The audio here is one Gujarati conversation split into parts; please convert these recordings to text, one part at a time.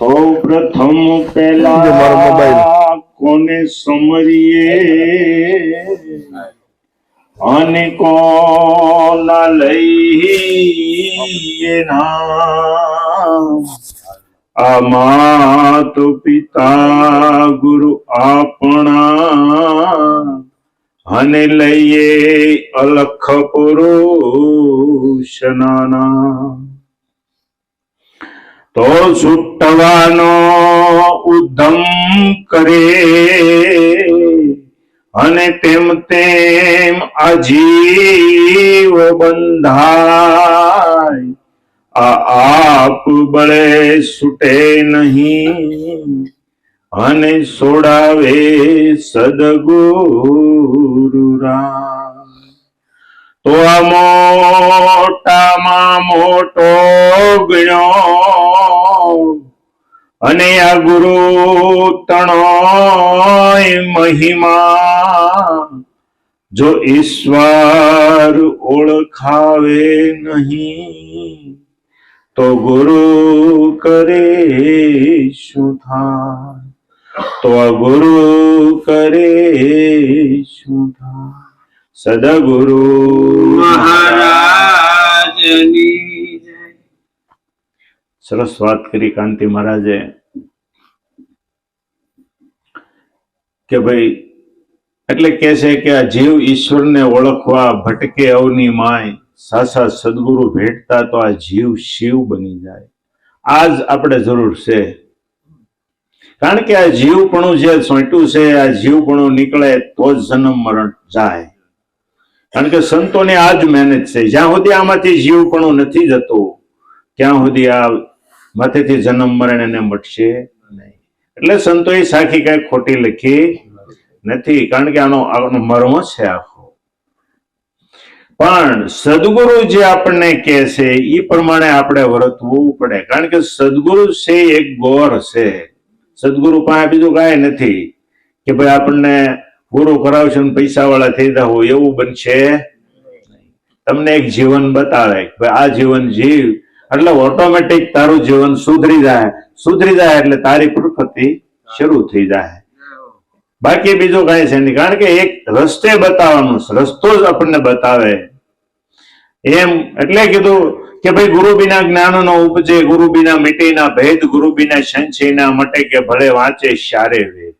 તો પ્રથમ પેલા કોને સમરીએ અને કોના લઈએ નામ? આ માત પિતા ગુરુ આપણા. અને લઈએ અલખ પુરુષના નામ. તો છૂટવાનો ઉદ્ધમ કરે. અને તેમ તેમ અજીવ બંધાય. આ આપ બળે છૂટે નહીં. અને સોડાવે સદગુરુ રામ. તો આ મોટામાં મોટો ગણ્યો. અને આ ગુરુ તણોય મહિમા જો ઈશ્વર ઓળખાવે નહીં, તો ગુરુ કરે શું થાય? તો ગુરુ કરે શું થાય? સદગુરુ મહારાજની સરસ વાત કરી કાંતિ મહારાજે કે ભાઈ એટલે કે છે કે આ જીવ ઈશ્વરને ઓળખવા ભટકે અવની માય સાસા સદગુરુ ભેટતા તો આ જીવ શિવ બની જાય. આજ આપણે જરૂર છે. કારણ કે આ જીવપણું જે સોંટ્યું છે આ જીવપણું નીકળે તો જ જન્મ મરણ જાય. કારણ કે સંતોને આ જ મહેનત છે. જ્યાં સુધી આમાંથી જીવપણું નથી જતું, ત્યાં સુધી આ માથેથી જન્મ મરણ એને મટશે નહીં. એટલે સંતોએ સાખી કઈ ખોટી લખી નથી. કારણ કે આનો આનો મર્મ છે આખો. પણ સદગુરુ જે આપણને કહે છે એ પ્રમાણે આપણે વર્તવું પડે. કારણ કે સદગુરુ છે એક ગોર છે. સદગુરુ પાસે બીજું કાંઈ નથી. કે ભાઈ આપણને ગુરુ કરાવશે ને પૈસા વાળા થઈ જાવ એવું બનશે? તમને એક જીવન બતાવે આ જીવન જીવ. એટલે ઓટોમેટિક તારું જીવન સુધરી જાય. સુધરી જાય એટલે તારી પ્રકૃતિ શરૂ થઈ જાય. બાકી બીજું કઈ છે નહીં. કારણ કે એક રસ્તે બતાવવાનું રસ્તો જ આપણને બતાવે. એમ એટલે કીધું કે ભાઈ ગુરુ બિના જ્ઞાન નો ઉપજે, ગુરુ બિના મિટેના ભેદ, ગુરુ બિના સંશય ના મટે કે ભલે વાંચે, શારે વેદ.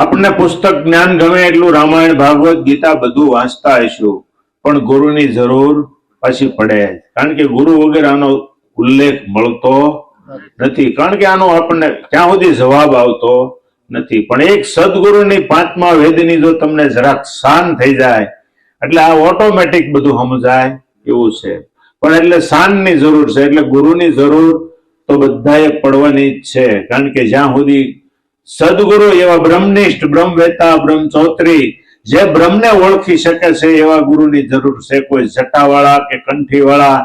આપણને પુસ્તક જ્ઞાન ગમે એટલું રામાયણ, ભાગવત, ગીતા બધું વાંચતા હશું પણ ગુરુની જરૂર પાછી પડે કારણ કે ગુરુ વગર આનો ઉલ્લેખ મળતો નથી. કારણ કે આનો આપણને ક્યાં સુધી જવાબ આવતો નથી. પણ એક સદગુરુની પાંચમા વેદની જો તમને જરાક શાન થઈ જાય, એટલે આ ઓટોમેટિક બધું સમજાય એવું છે. પણ એટલે શાનની જરૂર છે. એટલે ગુરુની જરૂર તો બધાએ પડવાની જ છે. કારણ કે જ્યાં સુધી સદગુરુ એવા બ્રહ્મનિષ્ઠ, બ્રહ્મવેતા, બ્રહ્મચૌત્રી, જે બ્રહ્મને ઓળખી શકે છે એવા ગુરુની જરૂર છે. કોઈ જટાવાળા કે કંઠીવાળા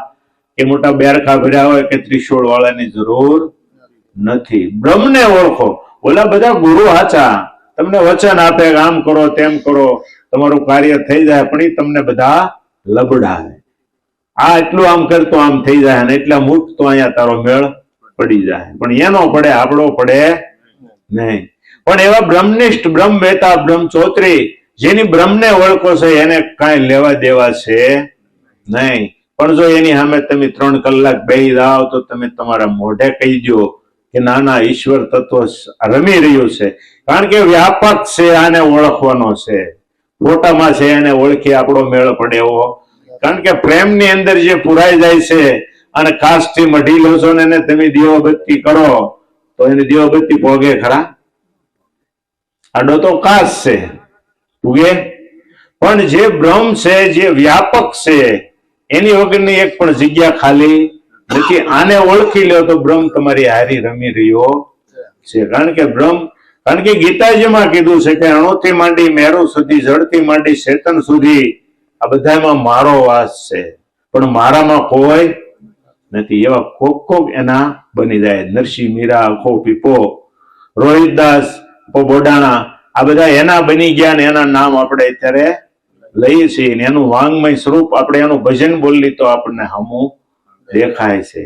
કે મોટા બેરખા ભર્યા હોય કે ત્રિશોળ વાળાની જરૂર નથી. બ્રહ્મને ઓળખો. ઓલા બધા ગુરુ હાચા. તમને વચન આપે આમ કરો, તેમ કરો. તમારું કાર્ય થઈ જાય, પણ એ તમને બધા લબડાવે. આ એટલું આમ કરતો આમ થઈ જાય ને એટલા મુક્ત તો અહીંયા તારો મેળ પડી જાય. પણ એનો પડે, આપણો પડે નહીં. પણ એવા બ્રહ્મનિષ્ઠ, બ્રહ્મ વેતા, બ્રહ્મ ચોત્રી, જેની બ્રહ્મને ઓળખો છે, એને કાંઈ લેવા દેવા છે નહીં. પણ જો એની સામે તમે ત્રણ કલાક બેહી જાઓ, તો તમે તમારા મોઢે કહી દો કે ના ના ઈશ્વર તત્વ રમી રહ્યું છે. કારણ કે વ્યાપક છે, આને ઓળખવાનો છે. ફોટામાં છે, એને ઓળખી આપણો મેળ પડે એવો કારણ કે પ્રેમની અંદર જે પુરાઈ જાય છે, અને ખાસથી મઢી લો છો ને તમે તમે દીવાબત્તી કરો તો એની દીવાબત્તી પોગે ખરા? આડો તો કાસ છે. ઉગે પણ જે બ્રહ્મ છે, જે વ્યાપક છે, એની વગરની એક પણ જગ્યા ખાલી નથી. આને ઓળખી લો તો બ્રહ્મ તમારી હારી રમી રહ્યો છે. કારણ કે બ્રહ્મ, કારણ કે ગીતાજીમાં કીધું છે કે અણુથી માંડી મેરુ સુધી જળથી માંડી ચેતન સુધી આ બધામાં મારો વાસ છે. પણ મારામાં કોઈ નથી. એવા કોક કોક એના બની જાય. નરસિંહ મીરા આખો પીપો, રોહિતદાસ બોડાણા આ બધા એના બની ગયા ને એના નામ આપણે અત્યારે લઈએ છીએ એનું વાંગમય સ્વરૂપ આપણે એનું ભજન બોલી તો આપણને હમું દેખાય છે.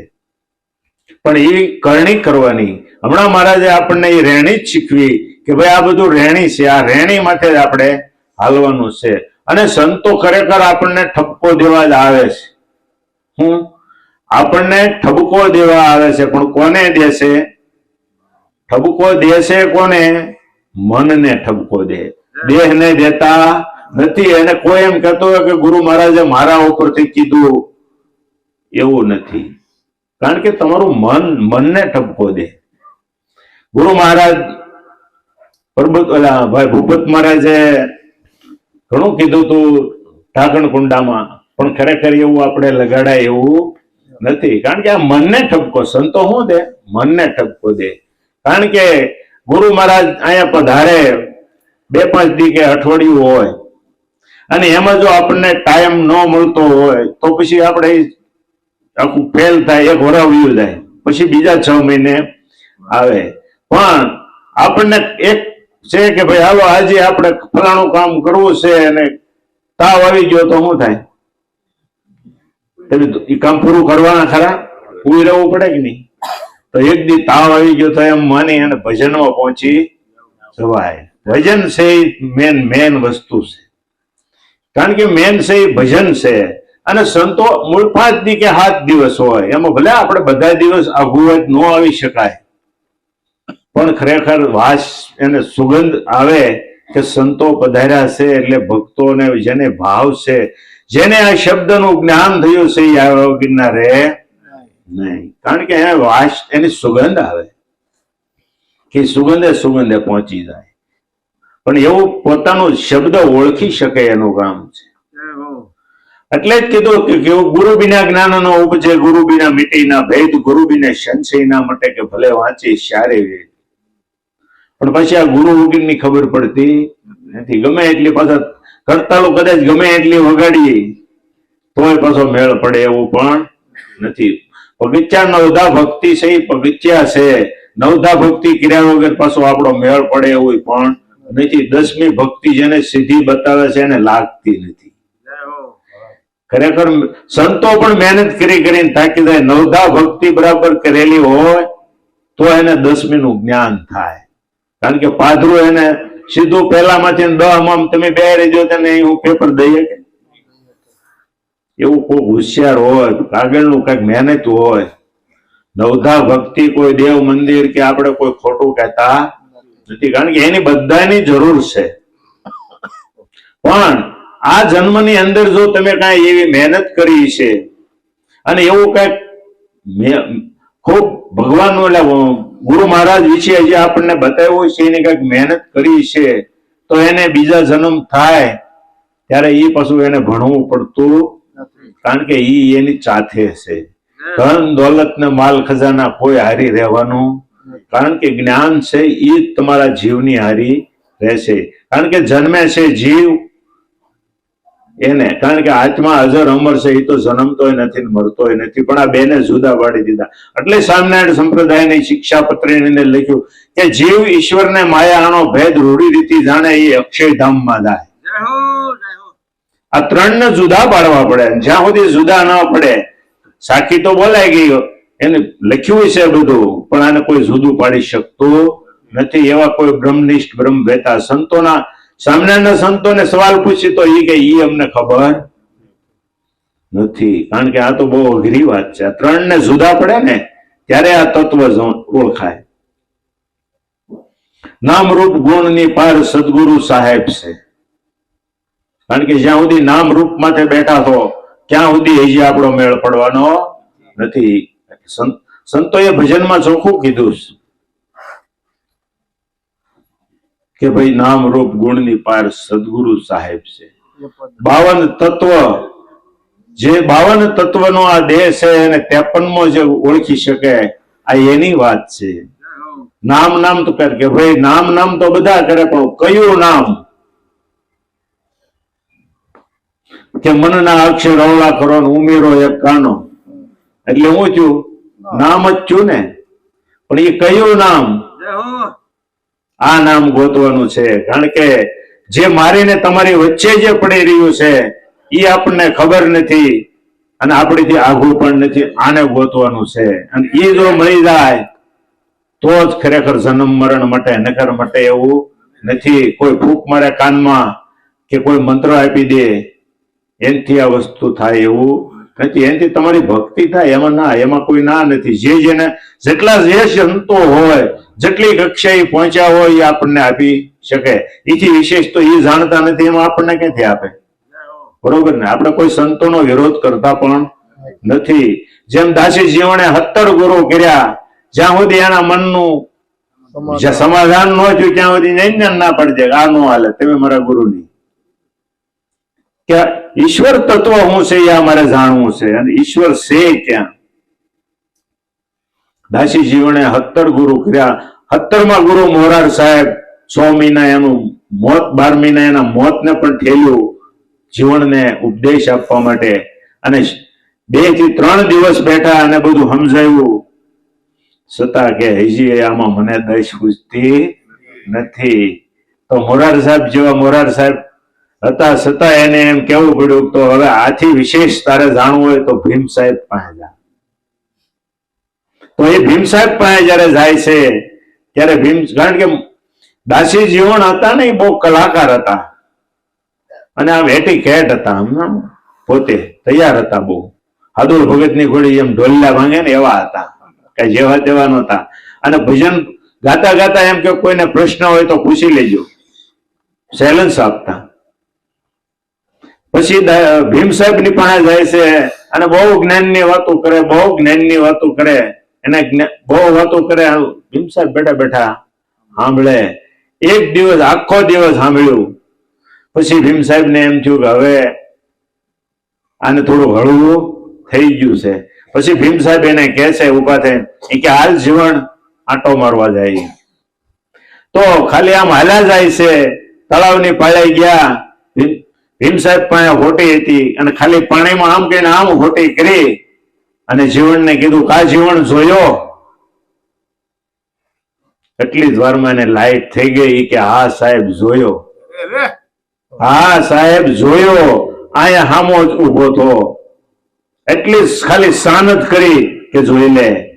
પણ એ કરણી કરવાની. હમણાં મહારાજે આપણને એ રહેણી જ શીખવી કે ભાઈ આ બધું રહેણી છે. આ રહેણી માટે જ આપણે હાલવાનું છે. અને સંતો ખરેખર આપણને ઠપકો દેવા જ આવે છે. હું આપણને ઠબકો દેવા આવે છે, પણ કોને દેશે? ઠબકો દેશે કોને? મનને ઠબકો દે. દેહને દેતા નથી. એને કોઈ એમ કહેતો હોય કે ગુરુ મહારાજે મારા ઉપરથી કીધું એવું નથી. કારણ કે તમારું મન, મનને ઠપકો દે. ગુરુ મહારાજ, પરબત ઓલા ભાઈ ભૂપત મહારાજે ઘણું કીધું તું ઢાંકણ કુંડામાં પણ ખરેખર એવું આપણે લગાડાય એવું નથી. કારણ કે આ મનને ઠપકો, સંતો શું દે મનને ઠપકો દે. કારણ કે ગુરુ મહારાજ અહીંયા પધારે બે પાંચ દી કે અઠવાડિયું હોય, અને એમાં જો આપણને ટાઈમ ન મળતો હોય, તો પછી આપણે આખું ફેલ થાય, એક વરાવ્યું જાય. પછી બીજા છ મહિને આવે. પણ આપણને એક છે કે ભાઈ, હાલો, આજે આપણે ફલાણું કામ કરવું છે અને તાવ આવી ગયો તો શું થાય? એ કામ પૂરું કરવાના ખરા? ઊભી રહેવું પડે કે નહીં? તો એક દી તાવ આવી ગયો તો એમ માની અને ભજનમાં પહોંચી જવાય. ભજન છે મેન મેન વસ્તુ છે. કારણ કે મેન છે એ ભજન છે. અને સંતો મૂળ પાંચ દી કે સાત દિવસ હોય. એમાં ભલે આપણે બધા દિવસ હોય ન આવી શકાય. પણ ખરેખર વાસ એને સુગંધ આવે કે સંતો પધાર્યા છે એટલે ભક્તોને જેને ભાવ છે જેને આ શબ્દનું જ્ઞાન થયું છે એ આવ્યા વગરના નહીં. કારણ કે એને વાસ એની સુગંધ આવે. કે સુગંધે સુગંધે પહોંચી જાય. પણ એવું પોતાનો શબ્દ ઓળખી શકે એનું કામ છે. એટલે જ કીધું કે ગુરુ બિના જ્ઞાનનો ઉપજે ગુરુ બિના મિટીના ભેદ ગુરુ બિના સંશયના માટે કે ભલે વાંચી સારે પણ પછી આ ગુરુ ની ખબર પડતી નથી. ગમે એટલી પાછા કરતાલો કદાચ ગમે એટલી વગાડીએ, તોય પાછો મેળ પડે એવું પણ નથી. પગથિયા નવધા ભક્તિ છે, એ છે. નવધા ભક્તિ કર્યા વગર પાછો આપણો મેળ પડે એવું પણ નથી. દસમી ભક્તિ જેને સીધી બતાવે છે, એને લાગતી નથી. ખરેખર સંતો પણ મહેનત કરી કરીને થાકી જાય. નવધા ભક્તિ બરાબર કરેલી હોય, તો એને દસમીનું જ્ઞાન થાય. કારણ કે પાધરું એને સીધું પહેલામાંથી દહમાં તમે બે રહેજો તને હું પેપર દઈએ કે એવું કોઈ હોશિયાર હોય કાગળનું કંઈક મહેનત હોય, નવધા ભક્તિ કોઈ દેવ મંદિર કે આપણે કોઈ ખોટું કહેતા નથી. કારણ કે એની બધાની જરૂર છે. પણ આ જન્મની અંદર જો તમે કાંઈ એવી મહેનત કરી છે, અને એવું કંઈક ખૂબ ભગવાનનું ઓલા ગુરુ મહારાજ વિશે જે આપણને બતાવ્યું છે એને કંઈક મહેનત કરી છે તો એને બીજા જન્મ થાય ત્યારે એ પાછું એને ભણવું પડતું કારણ કે ઈ એની સાથે છે. ધન દોલત ને માલ ખજાના કોઈ હારી રહેવાનું કારણ કે જ્ઞાન છે એ તમારા જીવની હારી રહેશે. કારણ કે જન્મે છે જીવ એને કારણ કે આત્મા અજર અમર છે એ તો જન્મતોય નથી મરતોય નથી પણ આ બેને જુદા પાડી દીધા. એટલે સ્વામિનારાયણ સંપ્રદાયની શિક્ષા પત્રીને લખ્યું કે જીવ ઈશ્વરને માયાનો ભેદ રૂઢી રીતિ જાણે એ અક્ષયધામમાં જાય. આ ત્રણ ને જુદા પાડવા પડે જ્યાં સુધી જુદા ન પડે સાખી તો બોલાઈ ગઈ એને લખ્યું છે બધું પણ આને કોઈ જુદું પાડી શકતું નથી. એવા કોઈ બ્રહ્મનિષ્ઠ બ્રહ્મ વેતા સંતોના સામાન્ય સંતોને સવાલ પૂછી તો એ કે ઈ અમને ખબર નથી. કારણ કે આ તો બહુ અઘરી વાત છે. ત્રણ ને જુદા પડે ને, ત્યારે આ તત્વ ઓળખાય. નામ રૂપ ગુણની પાર સદગુરુ સાહેબ છે. કારણ કે જ્યાં સુધી નામ રૂપ માથે બેઠા છો ત્યાં સુધી હજી આપણો મેળ પડવાનો નથી. સંત- સંતોએ ભજનમાં ચોખ્ખું કીધું છે. કે ભાઈ નામ રૂપ ગુણની પાર સદગુરુ સાહેબ છે. બાવન તત્વ, જે બાવન તત્વનો આ દેહ છે અને ત્રેપનમો જે ઓળખી શકે આ એની વાત છે. નામ નામ તો કરે કે ભાઈ નામ નામ તો બધા કરે, પણ કયું નામ? કે મનના અક્ષર અવળા કરો ઉમેરો એક કાનો. એટલે હું છું નામ જ છું ને. પણ એ કયું નામ? આ નામ ગોતવાનું છે. કારણ કે જે મારીને તમારી વચ્ચે જે પડી રહ્યું છે એ આપણને ખબર નથી અને આપણીથી આઘું પણ નથી. આને ગોતવાનું છે. અને એ જો મળી જાય, તો જ ખરેખર જન્મ મરણ માટે, નકર માટે એવું નથી. કોઈ ફૂંક મારે કાનમાં કે કોઈ મંત્ર આપી દે, એનથી આ વસ્તુ થાય એવું નથી. એનાથી તમારી ભક્તિ થાય, એમાં ના, એમાં કોઈ ના નથી. જે જેને જેટલા જે સંતો હોય જેટલી કક્ષાએ પહોંચ્યા હોય એ આપણને આપી શકે. એથી વિશેષ તો એ જાણતા નથી એમાં આપણને ક્યાંથી આપે? બરોબર ને? આપણે કોઈ સંતોનો વિરોધ કરતા પણ નથી. જેમ દાસી જીવણે હત્તર ગુરુ કર્યા જ્યાં સુધી એના મનનું સમાધાન. ન થયું ત્યાં સુધી નૈન ના પડજે આ નો હાલે તમે મારા ગુરુ નહીં કે ઈશ્વર તત્વ હું છે એ મારે જાણવું છે? અને ઈશ્વર છે ક્યાં? દાસી જીવણે હત્તર ગુરુ કર્યા. હત્તરમાં ગુરુ મોરાર સાહેબ સો મહિના એનું મોત, બાર મહિના એના મોતને પણ ઠેલ્યું જીવનને ઉપદેશ આપવા માટે. અને બેથી ત્રણ દિવસ બેઠા અને બધું સમજાયું. છતાં કે હજી આમાં મને દશ પૂછતી નથી. તો મોરાર સાહેબ જેવા મોરાર સાહેબ હતા છતાં એને એમ કેવું પડ્યું તો હવે આથી વિશેષ તારે જાણવું હોય તો ભીમ સાહેબ પાસે જા. તો એ ભીમ સાહેબ પાસે જયારે જાય છે, ત્યારે ભીમ, કારણ કે દાસી જીવન હતા ને, એ બહુ કલાકાર હતા. અને આમ એટી કેટ હતા પોતે તૈયાર હતા બહુ. હાદુર ભગતની ઘોડી એમ ઢોલિયા ભાંગે ને એવા હતા. કઈ જેવા તેવા નહોતા. અને ભજન ગાતા ગાતા એમ કે કોઈને પ્રશ્ન હોય તો પૂછી લેજો. સેલન્સ આપતા. પછી ભીમ સાહેબની પાસે જાય છે અને બહુ જ્ઞાનની વાતો કરે, બહુ જ્ઞાનની વાતો કરે. એને બહુ વાતો કરે ભીમ સાહેબ બેઠા બેઠા સાંભળે. એક દિવસ, આખો દિવસ સાંભળ્યું. પછી ભીમ સાહેબ ને એમ થયું કે હવે આને થોડું હળવું થઈ ગયું છે. પછી ભીમ સાહેબ એને કહે છે ઊભા થઈને કે હાલ જીવન આંટો મારવા જાય. તો ખાલી આમ હાલ્યા જાય છે. તળાવની પાળે ગયા. ભીમ સાહેબ પાસે હોટી હતી અને ખાલી પાણીમાં આમ કહીને આમ હોટી કરી. અને જીવણને કીધું કા જીવન જોયો? એટલી જ વારમાં એને લાઈટ થઈ ગઈ કે હા સાહેબ જોયો. હા સાહેબ જોયો. અહીંયા હામો જ ઊભો તો. એટલી ખાલી સાનત કરી કે જોઈ લે.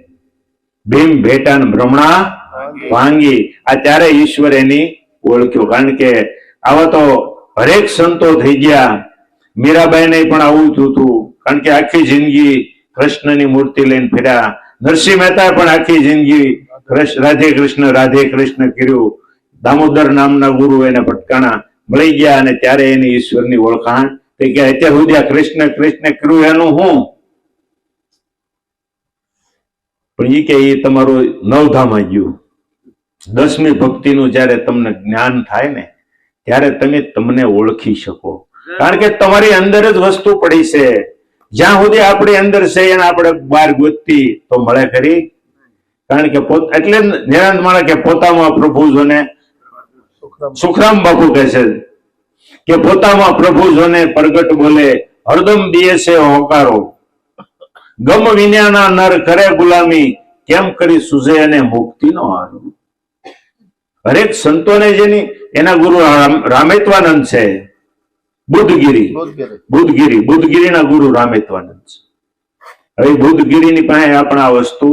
ભીમ ભેટા ને ભ્રમણા ભાંગી. આ ત્યારે ઈશ્વર એની ઓળખ્યો. કારણ કે આવા તો હરેક સંતો થઈ ગયા. મીરાબાઈ ને પણ આવું થયું હતું. કારણ કે આખી જિંદગી કૃષ્ણની મૂર્તિ લઈને ફેર્યા. નરસિંહ મહેતા પણ આખી જિંદગી રાધે કૃષ્ણ રાધે કૃષ્ણ કર્યું. દામોદર નામના ગુરુ એને ભટકાણા મળી ગયા અને ત્યારે એની ઈશ્વરની ઓળખાણ. તે કે અત્યાર સુધી આ કૃષ્ણ કૃષ્ણ કર્યું એનું હું? પણ એ કે એ તમારું નવધામાં ગયું દસમી ભક્તિનું જ્યારે તમને જ્ઞાન થાય ને ત્યારે તમે તમને ઓળખી શકો. કારણ કે તમારી અંદર જ વસ્તુ પડી છે. જ્યાં સુધી આપણી અંદર છે એને આપણે બહાર ગોતતી તો મળે ખરી. કારણ કે પોત એટલે નિરાંત નિરંત માણે કે પોતામાં પ્રભુ જોને સુખરામ બાપુ કહે છે કે પોતામાં પ્રભુ જોને પ્રગટ બોલે હરદમ દિયે છે હોકારો. ગમ વિન્યાના નર કરે ગુલામી કેમ કરી સુજે અને મુક્તિનો હારો. હરેક સંતોને જેની એના ગુરુ રામેત્વાનંદ છે. બુદ્ધગીરી બુદ્ધગીરી બુદ્ધગીરીના ગુરુ રામેત્વાનંદ છે. હવે બુદ્ધગીરીની પાસે આપણા આ વસ્તુ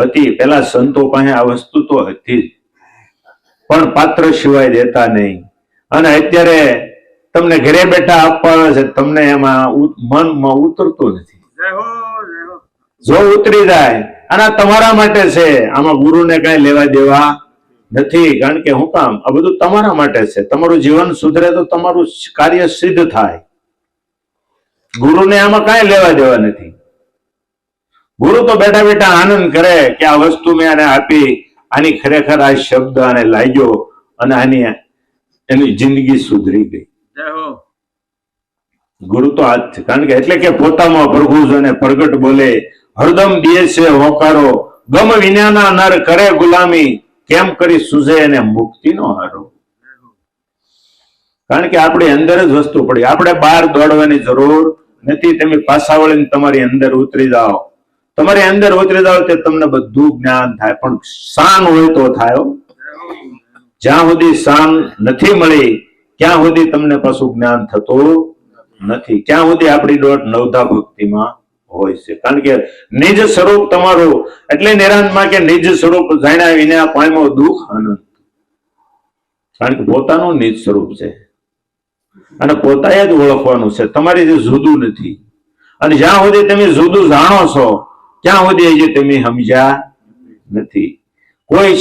હતી. પેલા સંતો પાસે આ વસ્તુ તો હતી પણ પાત્ર સિવાય દેતા નહીં. અને અત્યારે તમને ઘરે બેઠા આપવા આવે છે તમને એમાં મનમાં ઉતરતું નથી. જય હો જય હો. જો ઉતરી જાય અને તમારા માટે છે. આમાં ગુરુને કઈ લેવા દેવા નથી કારણ કે હું કામ આ બધું તમારા માટે છે. તમારું જીવન સુધરે તો તમારું કાર્ય સિદ્ધ થાય. ગુરુને આમાં કાંઈ લેવા દેવા નથી. ગુરુ તો બેઠા બેઠા આનંદ કરે કે આ વસ્તુ મેં આને આપી આની ખરેખર આ શબ્દ આને લાગ્યો અને આની એની જિંદગી સુધરી ગઈ. ગુરુ તો આ છે. કારણ કે એટલે કે પોતામાં પ્રભુ અને પ્રગટ બોલે હરદમ દિયે છે હોકારો ગમ વિનાના નર કરે ગુલામી કેમ કરી સુજે એને મુક્તિનો હારો? કારણ કે આપણી અંદર જ વસ્તુ પડી. આપણે બહાર દોડવાની જરૂર નથી. તમે પાછા વળીને તમારી અંદર ઉતરી જાઓ. તમારી અંદર ઉતરી જાઓ તે તમને બધું જ્ઞાન થાય. પણ શાન હોય તો થાય જ્યાં સુધી શાન નથી મળી ક્યાં સુધી તમને પાછું જ્ઞાન થતું નથી. ક્યાં સુધી આપણી દોટ નવધા ભક્તિમાં હોય છે. કારણ કે નિજ સ્વરૂપ તમારું એટલે નિરાંતમાં કે નિજ સ્વરૂપ જાણ્યા વિના પામ્યો દુઃખ આનંદ કારણ કે પોતાનું નિજ સ્વરૂપ છે. અને પોતાએ જ ઓળખવાનું છે. તમારી જે જુદું નથી. અને જ્યાં સુધી તમે જુદું જાણો છો, ત્યાં સુધી હજી તમે સમજ્યા નથી. કોઈ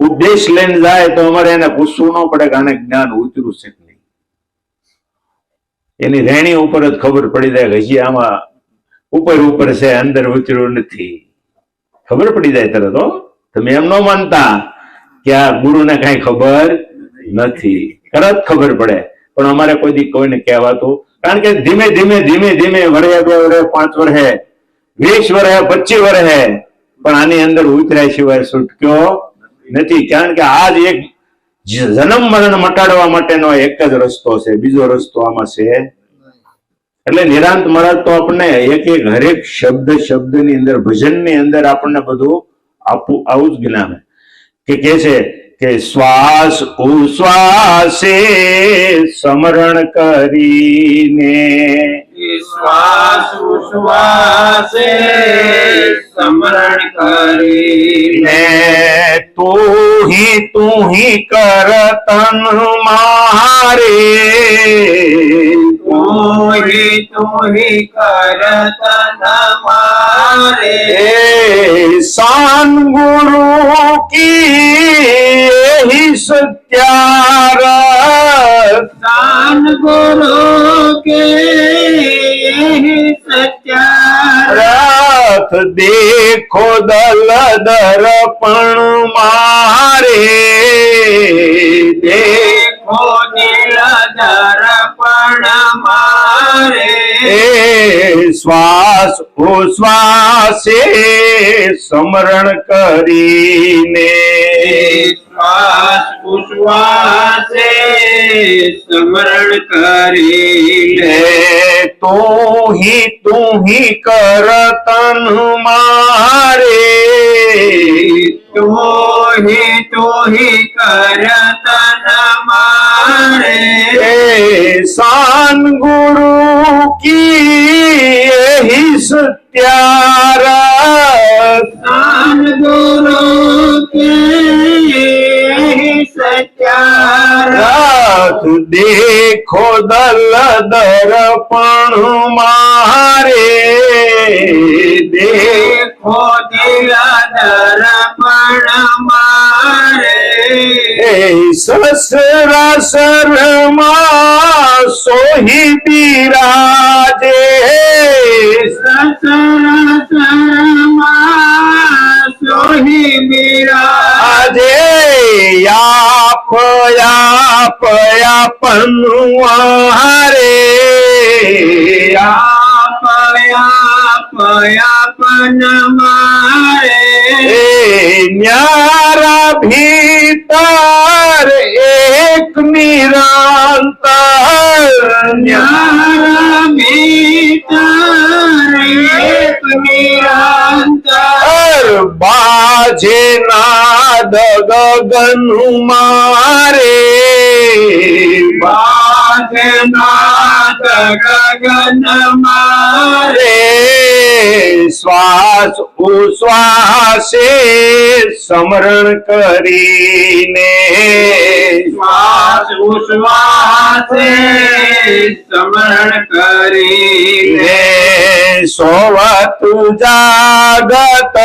ઉપદેશ લઈને જાય તો અમારે એને પૂછવું ન પડે કે આને જ્ઞાન ઉતર્યું છે કે નહીં. એની રહેણી ઉપર જ ખબર પડી જાય હજી આમાં ઉપર ઉપર છે, અંદર ઉચરું નથી. ખબર પડી જાય તરત તમે એમ ન માનતા કે આ ગુરુને કઈ ખબર નથી. તરત ખબર પડે. પણ અમારે કોઈ કોઈને કહેવાતું. કારણ કે ધીમે ધીમે ધીમે ધીમે વર્ષે બે વરે પાંચ વરે વીસ વરે પચીસ વરે પણ આની અંદર ઉતર્યા સિવાય છૂટક્યો નથી. કારણ કે આ જ એક જન્મ મરણ મટાડવા માટેનો એક જ રસ્તો છે. બીજો રસ્તો આમાં છે એટલે નિરાંત મહારાજ તો આપણને એક એક હરેક શબ્દ શબ્દની અંદર ભજનની અંદર આપણને બધું આપવું આવું જ જ્ઞાન કે કે છે કે શ્વાસ ઉશ્વાસે સમરણ કરીને. શ્વાસ ઉશ્વાસે સ્મરણ કરીને. ને તું હી તું હી કર તન મારે. તોહી તોહી કરત નમારે સાન ગુરુ કી સત્યાર સાન ગુરુ કે સત્યાર દેખો દલ દર્પણ મારે દેખો દિલ દર એ શ્વાસ ઉશ્વાસે સમરણ કરીને. શ્વાસ ઉશ્વાસે સ્મરણ કરીને. તું હી તું હી કર તન મારે. તોહી તોહી કરતન દલ દર્પણ મારે દેખો દિલ દર્પણ મારે. સસરા શર્મા સોહી બિરાજે. યાપ યાપ યાપનુઆરે પયા પયા પન મારે. એ ન્યારા ભીતર એક નિરંતર ન્યારા મીટર એક નિરંતર બાજે નાદ ગગન મારે બાધનાથ ગગન મારે શ્વાસ ઉશ્વાસે સમરણ કરીને શ્વાસ ઉશ્વાસે સમરણ કરીને સોવત જાગત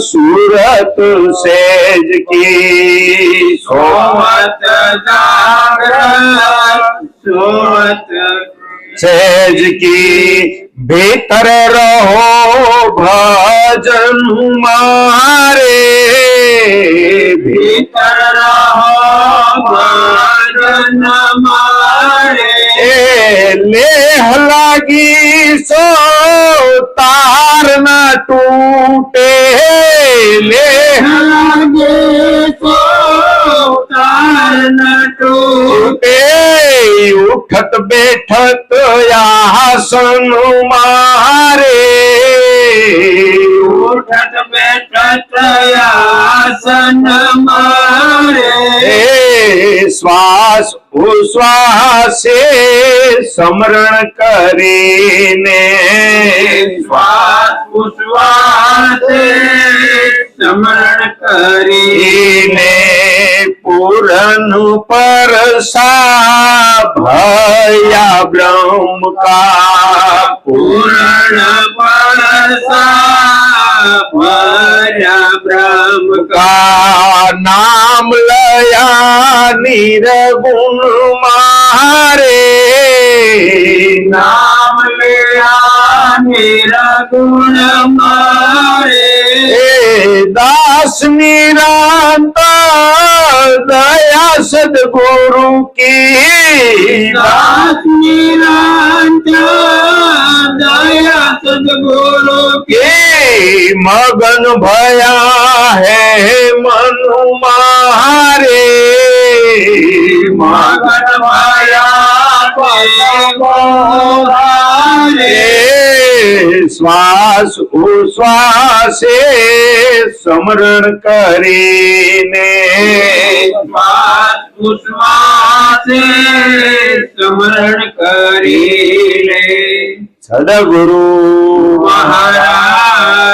સુરત સેજ કી સોવત જાગત જાગૃત સોવત સેજ કી ભીતર રહો ભજન મારે. ભીતર રહો ભજન મારે. લેહ લાગી સો તાર ના તૂટે. લેહ લાગે સો તાર ન તૂટે ઉઠત બેઠત આસન મારે ઉઠત બેઠત આસન મારે શ્વાસ ઉશ્વાસે સમરણ કરીને. શ્વાસ ઉશ્વાસે સમરણ કરી ને પૂરન પરસા ભયા બ્રહ્મ કા પૂર્ણ પરસા ભર્યા બ્રહ્મ કા નામ લયા નિરગુણ મારે નામ લેયા નિરગુણ મારે દાસ નિરાંત દયા સદગુરુ કી દાસ નિરંત દયા સદગુરુ કે કે મગન ભયા હે મનુ મારે મગન ભયા એ શ્વાસ ઉશ્વાસે સમરણ કરીને. શ્વાસ ઉશ્વાસે સ્મરણ કરી લે સદગુરુ મહારાજ